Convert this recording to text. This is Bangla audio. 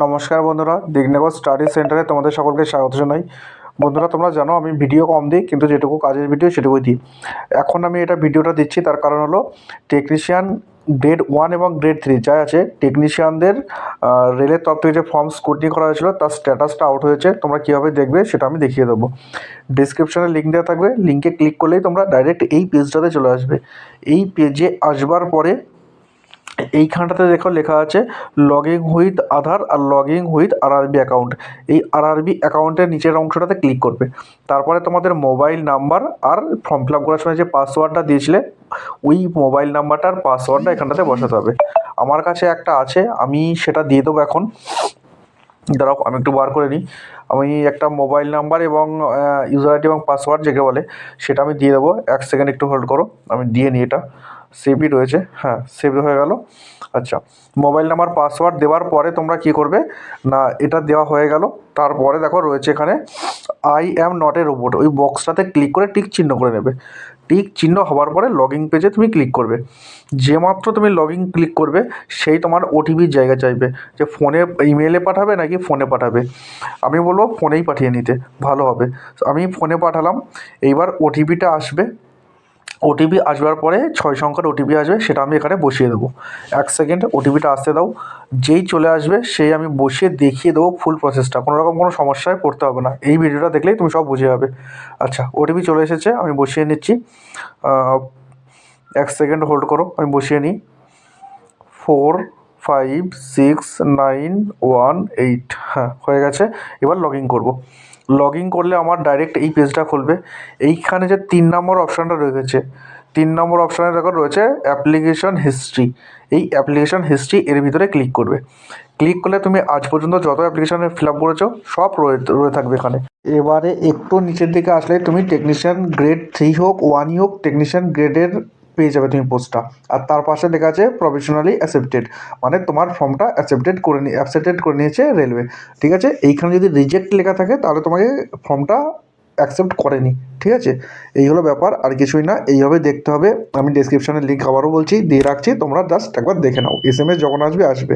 নমস্কার বন্ধুরা, দিগনগর স্টাডি সেন্টারে তোমাদের সকলকে স্বাগত জানাই। বন্ধুরা, তোমরা জানো আমি ভিডিও কম দিই, কিন্তু যেটুকু কাজের ভিডিও সেটুকুই দিই। এখন আমি এটা ভিডিওটা দিচ্ছি, তার কারণ হলো টেকনিশিয়ান গ্রেড ওয়ান এবং গ্রেড থ্রি যা আছে টেকনিশিয়ানদের রেলের তরফ থেকে যে ফর্ম স্কুটনি করা হয়েছিল, তার স্ট্যাটাসটা আউট হয়েছে, তোমরা কীভাবে দেখবে সেটা আমি দেখিয়ে দেবো। ডিসক্রিপশনে লিঙ্ক দেওয়া থাকবে লিঙ্কে ক্লিক করলেই তোমরা ডাইরেক্ট এই পেজটাতে চলে আসবে। এই পেজে আসবার পরে এইখানটাতে দেখো লেখা আছে লগিং উইথ আধার আর লগিং উইথ আরআরবি অ্যাকাউন্ট এই আরআরবি অ্যাকাউন্টের নিচের অংশটাতে ক্লিক করবে। তারপরে তোমাদের মোবাইল নাম্বার আর ফর্ম ফিল আপ করার সময় যে পাসওয়ার্ডটা দিয়েছিলে, ওই মোবাইল নাম্বারটার পাসওয়ার্ডটা এখানটাতে বসাতে হবে। আমার কাছে একটা আছে, আমি সেটা দিয়ে দেবো এখন। দাঁড়াও, আমি একটু বার করে নিই। আমি একটা মোবাইল নাম্বার এবং ইউজার আইডি এবং পাসওয়ার্ড যেকে বলে, সেটা আমি দিয়ে দেবো। এক সেকেন্ড একটু হোল্ড করো, আমি দিয়ে নিই এটা। সেভই রয়েছে। হ্যাঁ সেভ হয়ে গেল। আচ্ছা মোবাইল নাম্বার পাসওয়ার্ড দেওয়ার পরে তোমরা কী করবে? না, এটা দেওয়া হয়ে গেল। তারপরে দেখো রয়েছে এখানে I am not a robot ওই বক্সটাতে ক্লিক করে টিক চিহ্ন করে নেবে। টিক চিহ্ন হওয়ার পরে লগিং পেজে তুমি ক্লিক করবে। যে মাত্র তুমি লগিং ক্লিক করবে, সেই তোমার ওটিপির জায়গা চাইবে। যে ফোনে ইমেলে পাঠাবে নাকি ফোনে পাঠাবে। আমি বলব ফোনেই পাঠিয়ে নিতে, ভালো হবে। আমি ফোনে পাঠালাম, এইবার ওটিপিটা আসবে। ওটিপি আসবার পরে ছয় সংখ্যার ওটিপি আসবে, সেটা আমি এখানে বসিয়ে দেবো। এক সেকেন্ড ওটিপিটা আসতে দাও। যেই চলে আসবে, সেই আমি বসিয়ে দেখিয়ে দেবো ফুল প্রসেসটা কোনো রকম কোনো সমস্যায় পড়তে হবে না। এই ভিডিওটা দেখলেই তুমি সব বুঝে যাবে। আচ্ছা ওটিপি চলে এসেছে, আমি বসিয়ে নিচ্ছি। এক সেকেন্ড হোল্ড করো, আমি বসিয়ে নিই। Four five six nine one eight হ্যাঁ হয়ে গেছে। এবার লগ ইন করব। লগ ইন করলে আমার ডাইরেক্ট এই পেজটা খুলবে। এইখানে যে তিন নম্বর অপশানটা রয়েছে, তিন নম্বর অপশানে দেখো রয়েছে অ্যাপ্লিকেশন হিস্ট্রি এই অ্যাপ্লিকেশন হিস্ট্রি এর ভিতরে ক্লিক করবে। ক্লিক করলে তুমি আজ পর্যন্ত যত অ্যাপ্লিকেশনে ফিল আপ করেছ, সব রয়ে রয়ে থাকবে এখানে। এবারে একটু নিচের দিকে আসলে তুমি টেকনিশিয়ান গ্রেড থ্রি হোক ওয়ানই হোক টেকনিশিয়ান গ্রেডের পেয়ে যাবে তুমি পোস্টটা আর তার পাশে লেখা আছে প্রফেশনালি অ্যাসেপ্টেড মানে তোমার ফর্মটা অ্যাকসেপ্টেড করে নিয়ে অ্যাকসেপ্টেড করে নিয়েছে রেলওয়ে ঠিক আছে? এইখানে যদি রিজেক্ট লেখা থাকে, তাহলে তোমাকে ফর্মটা অ্যাকসেপ্ট করেনি। ঠিক আছে? এই হলো ব্যাপার, আর কিছুই না। এইভাবে দেখতে হবে। আমি ডিসক্রিপশানে লিঙ্ক আবারও বলছি, দিয়ে রাখছি। তোমরা জাস্ট একবার দেখে নাও। এস এম এস যখন আসবে আসবে।